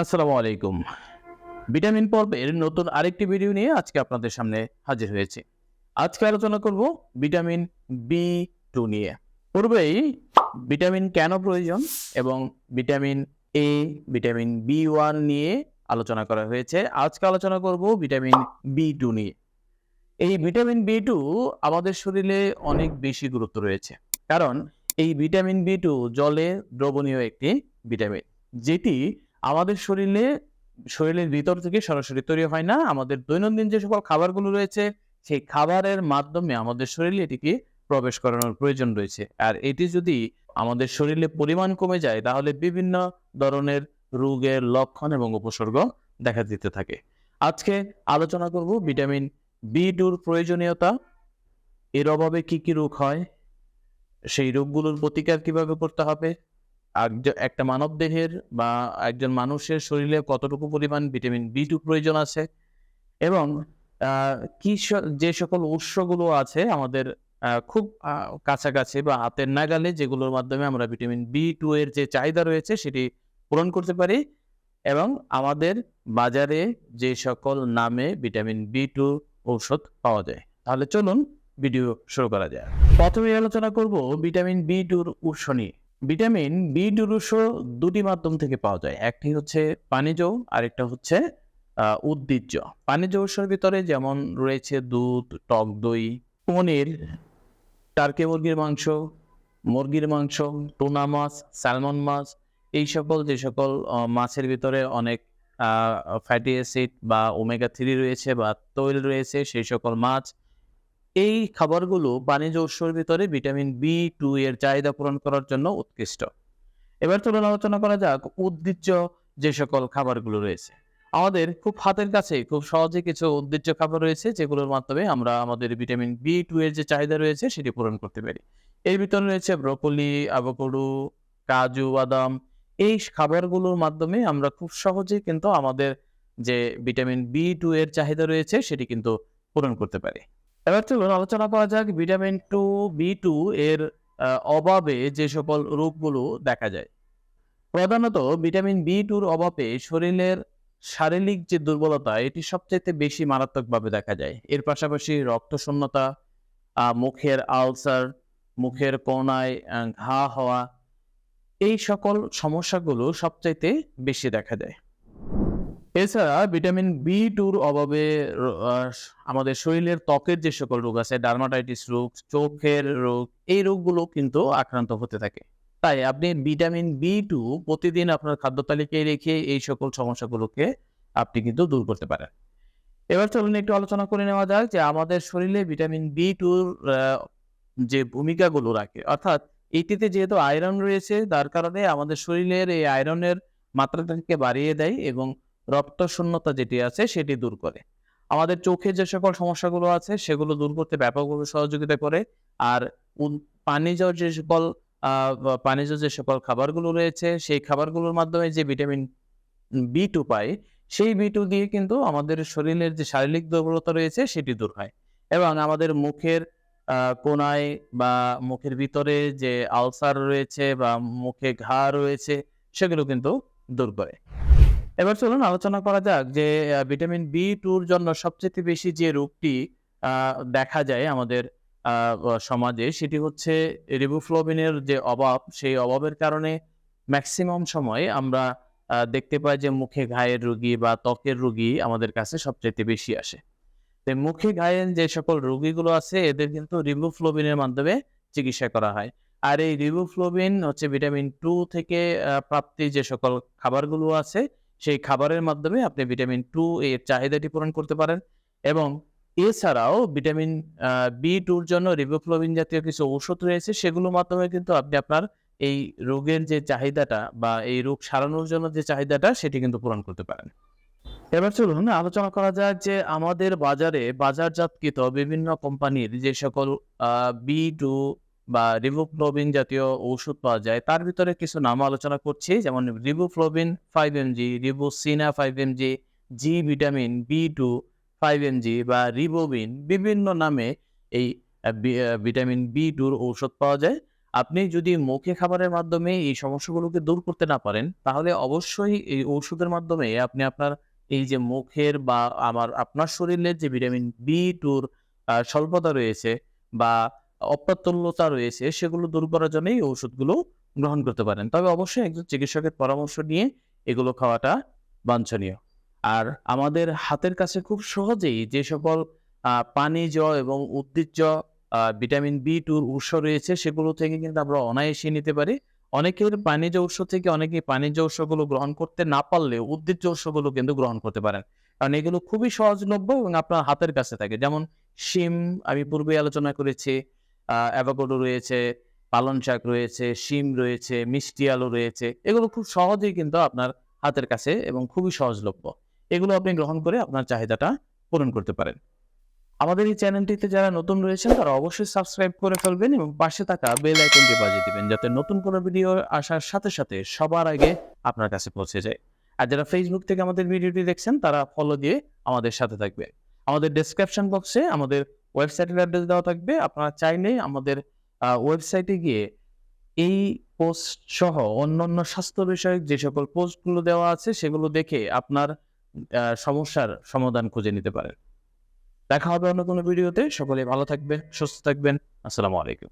আসসালামু আলাইকুম। ভিটামিন পর্বের নতুন আরেকটি ভিডিও নিয়ে আজকে আপনাদের সামনে হাজির হয়েছে। আজকে আলোচনা করব ভিটামিন বি টু নিয়ে। পূর্বেই ভিটামিন কেন প্রয়োজন এবং vitamin A, vitamin B one নিয়ে আলোচনা করা হয়েছে। আজকে আলোচনা করব ভিটামিন বি টু নিয়ে। এই ভিটামিন বি টু আমাদের শরীরে অনেক বেশি গুরুত্ব রয়েছে। কারণ এই ভিটামিন বি টু জলে দ্রবণীয় একটি ভিটামিন, যেটি আমাদের শরীরে, শরীরের ভিতর থেকে সরাসরি তৈরি হয় না। আমাদের দৈনন্দিন যে সকল খাবারগুলো রয়েছে, সেই খাবারের মাধ্যমে আমাদের শরীরে এটিকে প্রবেশ করানোর প্রয়োজন রয়েছে। আর এটি যদি আমাদের শরীরে পরিমাণ কমে যায়, তাহলে বিভিন্ন ধরনের রোগের লক্ষণ এবং উপসর্গ দেখা দিতে থাকে। আজকে আলোচনা করব ভিটামিন বি টুর প্রয়োজনীয়তা, এর অভাবে কি কি রোগ হয়, সেই রোগগুলোর প্রতিকার কীভাবে করতে হবে একটা মানব দেহের বা একজন মানুষের শরীরে কতটুকু পরিমাণ ভিটামিন বি টু প্রয়োজন আছে এবং কি যে সকল উৎসগুলো আছে আমাদের খুব কাছাকাছি বা হাতের নাগালে যেগুলোর মাধ্যমে আমরা ভিটামিন বি টু এর যে চাহিদা রয়েছে সেটি পূরণ করতে পারি এবং আমাদের বাজারে যে সকল নামে ভিটামিন বি টু ঔষধ পাওয়া যায়। তাহলে চলুন ভিডিও শুরু করা যায় প্রথমে আলোচনা করব ভিটামিন বি টুর উৎস নিয়ে। ভিটামিন বি টুর দুটি মাধ্যম থেকে পাওয়া যায়। একটি হচ্ছে পানিজ আরেকটা হচ্ছে উদ্ভিজ্জ। পানিজ উৎসের ভিতরে যেমন রয়েছে দুধ, টক দই, পনির, টার্কি মুরগির মাংস মুরগির মাংস, টুনা মাছ, স্যালমন মাছ, এই সকল যে সকল মাছের ভিতরে অনেক ফ্যাটি অ্যাসিড বা ওমেগা থ্রি রয়েছে বা তৈল রয়েছে, সেই সকল মাছ এই খাবারগুলো বাণিজ্য উৎসের ভিতরে ভিটামিন বি টু এর চাহিদা পূরণ করার জন্য উৎকৃষ্ট। এবার চলুন আলোচনা করা যাক উদ্ভিজ্জ যে সকল খাবারগুলো রয়েছে। আমাদের খুব হাতের কাছে, খুব সহজে কিছু উদ্ভিজ্জ খাবার রয়েছে, যেগুলোর মাধ্যমে আমরা আমাদের ভিটামিন বি টু এর যে চাহিদা রয়েছে, সেটি পূরণ করতে পারি। এর ভিতরে রয়েছে ব্রকলি আভোকাডো কাজু, বাদাম। এই খাবারগুলোর মাধ্যমে আমরা খুব সহজে কিন্তু আমাদের যে ভিটামিন বি টু এর চাহিদা রয়েছে, সেটি কিন্তু পূরণ করতে পারি। এবার চলুন আলোচনা করা যাক ভিটামিন টু, বি টু এর অভাবে যে সকল রোগগুলো দেখা যায়। প্রধানত ভিটামিন বি টুর অভাবে শরীরের শারীরিক যে দুর্বলতা, এটি সবচাইতে বেশি মারাত্মকভাবে দেখা যায়। এর পাশাপাশি রক্তশূন্যতা মুখের আলসার, মুখের কোনায় ঘা হওয়া, এই সকল সমস্যাগুলো সবচাইতে বেশি দেখা যায়। এছাড়া ভিটামিন বি টুর অভাবে আমাদের শরীরের ত্বকের যে সকল রোগ আছে, ডার্মাটাইটিস রোগ, চোখের রোগ, এই রোগগুলো কিন্তু আক্রান্ত হতে থাকে। তাই আপনি ভিটামিন বি টু প্রতিদিন আপনার খাদ্য তালিকায় রেখে এই সকল সমস্যাগুলোকে আপনি কিন্তু দূর করতে পারেন। এবার চলুন একটু আলোচনা করে নেওয়া যাক যে আমাদের শরীরে ভিটামিন বি টুর যে ভূমিকাগুলো রাখে, অর্থাৎ এটিতে যেহেতু আয়রন রয়েছে, তার কারণে আমাদের শরীরের এই আয়রনের মাত্রাটাকে বাড়িয়ে দেয় এবং রক্ত শূন্যতা যেটি আছে সেটি দূর করে। আমাদের চোখে যে সকল সমস্যাগুলো আছে, সেগুলো দূর করতে ব্যাপকভাবে সহযোগিতা করে। আর পানিজ যে সকল পানিজ যে সকল খাবারগুলো রয়েছে, সেই খাবারগুলোর মাধ্যমে যে ভিটামিন বি টু পাই, সেই বি টু দিয়ে কিন্তু আমাদের শরীরের যে শারীরিক দুর্বলতা রয়েছে, সেটি দূর হয়। এবং আমাদের মুখের কোনায় বা মুখের ভিতরে যে আলসার রয়েছে বা মুখে ঘা রয়েছে, সেগুলো কিন্তু দূর করে। এবার চলুন আলোচনা করা যাক যে ভিটামিন বি টুর জন্য সবচেয়ে বেশি যে রোগটি দেখা যায় আমাদের সমাজে, সেটি হচ্ছে রিবোফ্লোবিনের যে অভাব, সেই অভাবের কারণে ম্যাক্সিমাম সময় আমরা দেখতে পাই যে মুখে ঘায়ের রোগী বা ত্বকের রোগী আমাদের কাছে সবচেয়ে বেশি আসে। তো মুখে ঘায়ের যে সকল রোগীগুলো আছে, এদের কিন্তু রিবোফ্লোবিনের মাধ্যমে চিকিৎসা করা হয়। আর এই রিবোফ্লোবিন হচ্ছে ভিটামিন টু থেকে প্রাপ্তি যে সকল খাবারগুলো আছে সেই খাবারের মাধ্যমে আপনি ভিটামিন টু এর চাহিদাটি পূরণ করতে পারেন এবং এছাড়াও ভিটামিন বি টুর জন্য রিবোফ্লোবিন জাতীয় কিছু ওষুধ রয়েছে সেগুলোর মাধ্যমে কিন্তু আপনি আপনার এই রোগের যে চাহিদাটা বা এই রোগ সারানোর জন্য যে চাহিদাটা সেটি কিন্তু পূরণ করতে পারেন। এবার চলুন আলোচনা করা যায় যে আমাদের বাজারে বাজারজাতকৃত বিভিন্ন কোম্পানির যে সকল বি টু বা রিবোফ্লোবিন জাতীয় ঔষধ পাওয়া যায়, তার ভিতরে কিছু নাম আলোচনা করছি। যেমন riboflavin five mg রিবোসিনা five mg G vitamin B two five mg বা রিবোবিন বিভিন্ন নামে এই ভিটামিন বি টুর ঔষধ পাওয়া যায়। আপনি যদি মুখে খাবারের মাধ্যমে এই সমস্যাগুলোকে দূর করতে না পারেন, তাহলে অবশ্যই এই ঔষধের মাধ্যমে আপনি আপনার এই যে মুখের বা আমার, আপনার শরীরের যে ভিটামিন বি টুর স্বল্পতা রয়েছে বা অপ্রতুল্যতা রয়েছে, সেগুলো দূর করার জন্য এই ওষুধগুলো গ্রহণ করতে পারেন। তবে অবশ্যই একজন চিকিৎসকের পরামর্শ নিয়ে এগুলো খাওয়াটা বাঞ্ছনীয়। আর আমাদের হাতের কাছে খুব সহজেই যে সকল পানিজ এবং উদ্ভিজ্জ ভিটামিন বি টুর উৎস রয়েছে, সেগুলো থেকে কিন্তু আমরা অনায়াসে নিতে পারি। অনেকের পানিজ উৎস থেকে অনেকে পানিজ উৎসগুলো গ্রহণ করতে না পারলে উদ্ভিজ্জ উৎসগুলো কিন্তু গ্রহণ করতে পারেন। কারণ এগুলো খুবই সহজলভ্য এবং আপনার হাতের কাছে থাকে। যেমন শিম আমি পূর্বে আলোচনা করেছি অ্যাভোকাডো রয়েছে, পালং শাক রয়েছে, শিম রয়েছে, মিষ্টি আলু রয়েছে, এগুলো খুব সহজেই কিন্তু আপনার হাতের কাছে এবং খুবই সহজলভ্য। এগুলো আপনি গ্রহণ করে আপনার চাহিদাটা পূরণ করতে পারেন। আমাদের এই চ্যানেলটিতে যারা নতুন রয়েছেন, তারা অবশ্যই সাবস্ক্রাইব করে ফেলবেন এবং পাশে থাকা বেল আইকনটি বাজিয়ে দিবেন, যাতে নতুন কোনো ভিডিও আসার সাথে সাথে সবার আগে আপনার কাছে পৌঁছে যায়। আর যারা ফেসবুক থেকে আমাদের ভিডিওটি দেখছেন, তারা ফলো দিয়ে আমাদের সাথে থাকবে আমাদের ডেসক্রিপশন বক্সে আমাদের ওয়েবসাইটের অ্যাড্রেস দেওয়া থাকবে। আপনারা চাইলে আমাদের ওয়েবসাইটে গিয়ে এই পোস্ট সহ অন্যান্য স্বাস্থ্য বিষয়ক যে সকল পোস্টগুলো দেওয়া আছে, সেগুলো দেখে আপনার সমস্যার সমাধান খুঁজে নিতে পারেন। দেখা হবে অন্য কোনো ভিডিওতে সকলে ভালো থাকবেন, সুস্থ থাকবেন। আসসালামু আলাইকুম।